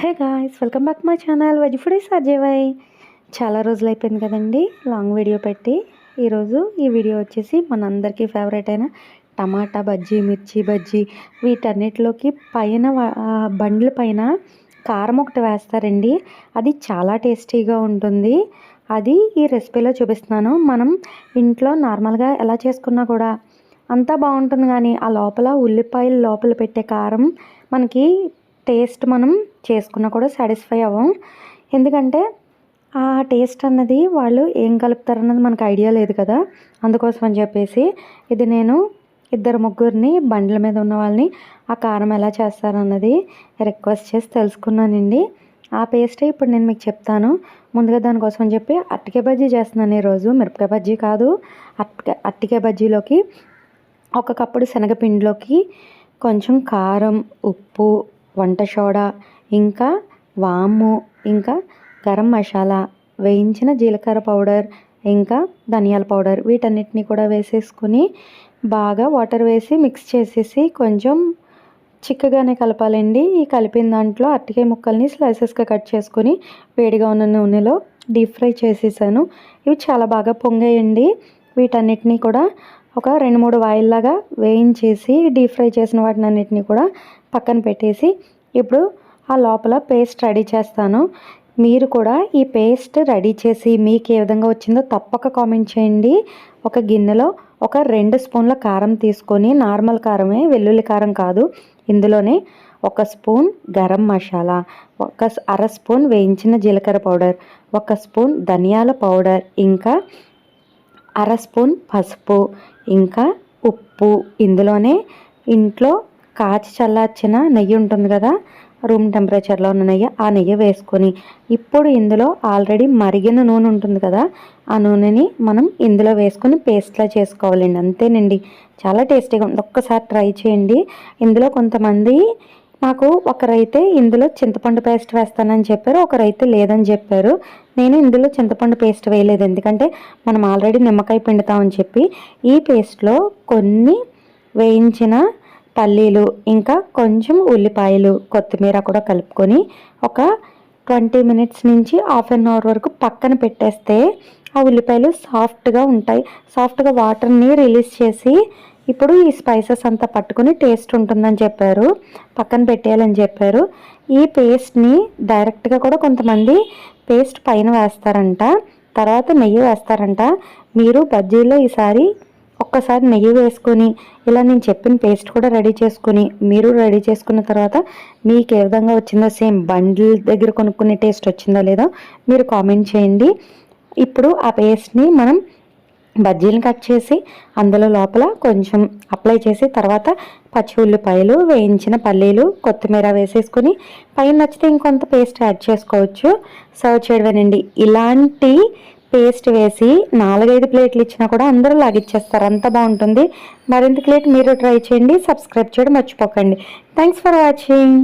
Hey guys welcome back my channel veg food సజీవై చాలా రోజులు అయిపోయింది కదండి లాంగ్ వీడియో పెట్టి. ఈరోజు ఈ వీడియో వచ్చేసి మనందరికీ ఫేవరెట్ అయిన టమాటా బజ్జీ మిర్చి బజ్జీ. వీటన్నిటిలోకి పైన బండ్ల పైన కారం ఒకటి వేస్తారండి. అది చాలా టేస్టీగా ఉంటుంది. అది ఈ రెసిపీలో చూపిస్తున్నాను. మనం ఇంట్లో నార్మల్గా ఎలా చేసుకున్నా కూడా అంతా బాగుంటుంది కానీ ఆ లోపల ఉల్లిపాయలు లోపల పెట్టే కారం మనకి టేస్ట్ మనం చేసుకున్నా కూడా సాటిస్ఫై అవ్వం. ఎందుకంటే ఆ టేస్ట్ అన్నది వాళ్ళు ఏం కలుపుతారన్నది మనకు ఐడియా లేదు కదా. అందుకోసం అని చెప్పేసి ఇది నేను ఇద్దరు ముగ్గురిని బండ్ల మీద ఉన్న వాళ్ళని ఆ కారం ఎలా చేస్తారన్నది రిక్వెస్ట్ చేసి తెలుసుకున్నానండి. ఆ పేస్ట్ ఇప్పుడు నేను మీకు చెప్తాను. ముందుగా దానికోసం అని చెప్పి అట్టికే బజ్జీ చేస్తున్నాను ఈరోజు మిరపకాయ బజ్జీ కాదు. అట్టిక అట్టికే బజ్జీలోకి ఒక కప్పుడు శనగపిండిలోకి కొంచెం కారం ఉప్పు వంట సోడా ఇంకా వాము ఇంకా గరం మసాలా వేయించిన జీలకర్ర పౌడర్ ఇంకా ధనియాల పౌడర్ వీటన్నిటిని కూడా వేసేసుకుని బాగా వాటర్ వేసి మిక్స్ చేసేసి కొంచెం చిక్కగానే కలపాలండి. ఈ కలిపిన దాంట్లో అరటికాయ ముక్కల్ని స్లైసెస్గా కట్ చేసుకొని వేడిగా ఉన్న నూనెలో డీప్ ఫ్రై చేసేసాను. ఇవి చాలా బాగా పొంగాయండి. వీటన్నిటిని కూడా ఒక రెండు మూడు వాయిల్లాగా వేయించేసి డీప్ ఫ్రై చేసిన వాటిని అన్నిటిని కూడా పక్కన పెట్టేసి ఇప్పుడు ఆ లోపల పేస్ట్ రెడీ చేస్తాను. మీరు కూడా ఈ పేస్ట్ రెడీ చేసి మీకు ఏ విధంగా వచ్చిందో తప్పక కామెంట్ చేయండి. ఒక గిన్నెలో ఒక రెండు స్పూన్ల కారం తీసుకొని నార్మల్ కారమే వెల్లుల్లి కారం కాదు. ఇందులోనే ఒక స్పూన్ గరం మసాలా ఒక అర స్పూన్ వేయించిన జీలకర్ర పౌడర్ ఒక స్పూన్ ధనియాల పౌడర్ ఇంకా అర స్పూన్ పసుపు ఇంకా ఉప్పు. ఇందులోనే ఇంట్లో కాచి చల్లార్చిన నెయ్యి ఉంటుంది కదా రూమ్ టెంపరేచర్లో ఉన్న నెయ్యి ఆ నెయ్యి వేసుకొని ఇప్పుడు ఇందులో ఆల్రెడీ మరిగిన నూనె ఉంటుంది కదా ఆ నూనెని మనం ఇందులో వేసుకొని పేస్ట్లా చేసుకోవాలండి. అంతేనండి. చాలా టేస్టీగా ఉంది. ఒక్కసారి ట్రై చేయండి. ఇందులో కొంతమంది నాకు ఒకరైతే ఇందులో చింతపండు పేస్ట్ వేస్తానని చెప్పారు ఒకరైతే లేదని చెప్పారు. నేను ఇందులో చింతపండు పేస్ట్ వేయలేదు. ఎందుకంటే మనం ఆల్రెడీ నిమ్మకాయ పిండుతామని చెప్పి ఈ పేస్ట్లో కొన్ని వేయించిన పల్లీలు ఇంకా కొంచెం ఉల్లిపాయలు కొత్తిమీర కూడా కలుపుకొని ఒక ట్వంటీ మినిట్స్ నుంచి హాఫ్ అన్ అవర్ వరకు పక్కన పెట్టేస్తే ఆ ఉల్లిపాయలు సాఫ్ట్గా ఉంటాయి. సాఫ్ట్గా వాటర్ని రిలీజ్ చేసి ఇప్పుడు ఈ స్పైసెస్ అంతా పట్టుకుని టేస్ట్ ఉంటుందని చెప్పారు. పక్కన పెట్టేయాలని చెప్పారు. ఈ పేస్ట్ని డైరెక్ట్గా కూడా కొంతమంది పేస్ట్ పైన వేస్తారంట. తర్వాత నెయ్యి వేస్తారంట. మీరు బజ్జీలో ఈసారి ఒక్కసారి నెయ్యి వేసుకొని ఇలా నేను చెప్పిన పేస్ట్ కూడా రెడీ చేసుకుని మీరు రెడీ చేసుకున్న తర్వాత మీకు ఏ విధంగా వచ్చిందో సేమ్ బండిల్ దగ్గర కొనుక్కునే టేస్ట్ వచ్చిందో లేదో మీరు కామెంట్ చేయండి. ఇప్పుడు ఆ పేస్ట్ని మనం బజ్జీలను కట్ చేసి అందులో లోపల కొంచెం అప్లై చేసి తర్వాత పచ్చి ఉల్లిపాయలు వేయించిన పల్లీలు కొత్తిమీర వేసేసుకుని పైన నచ్చితే ఇంకొంత పేస్ట్ యాడ్ చేసుకోవచ్చు. సర్వ్ చేయడమేనండి. ఇలాంటి పేస్ట్ వేసి నాలుగైదు ప్లేట్లు ఇచ్చినా కూడా అందరూ లాగిచ్చేస్తారు. అంత బాగుంటుంది. మరింత ప్లేట్ మీరు ట్రై చేయండి. సబ్స్క్రైబ్ చేయడం మర్చిపోకండి. Thanks for watching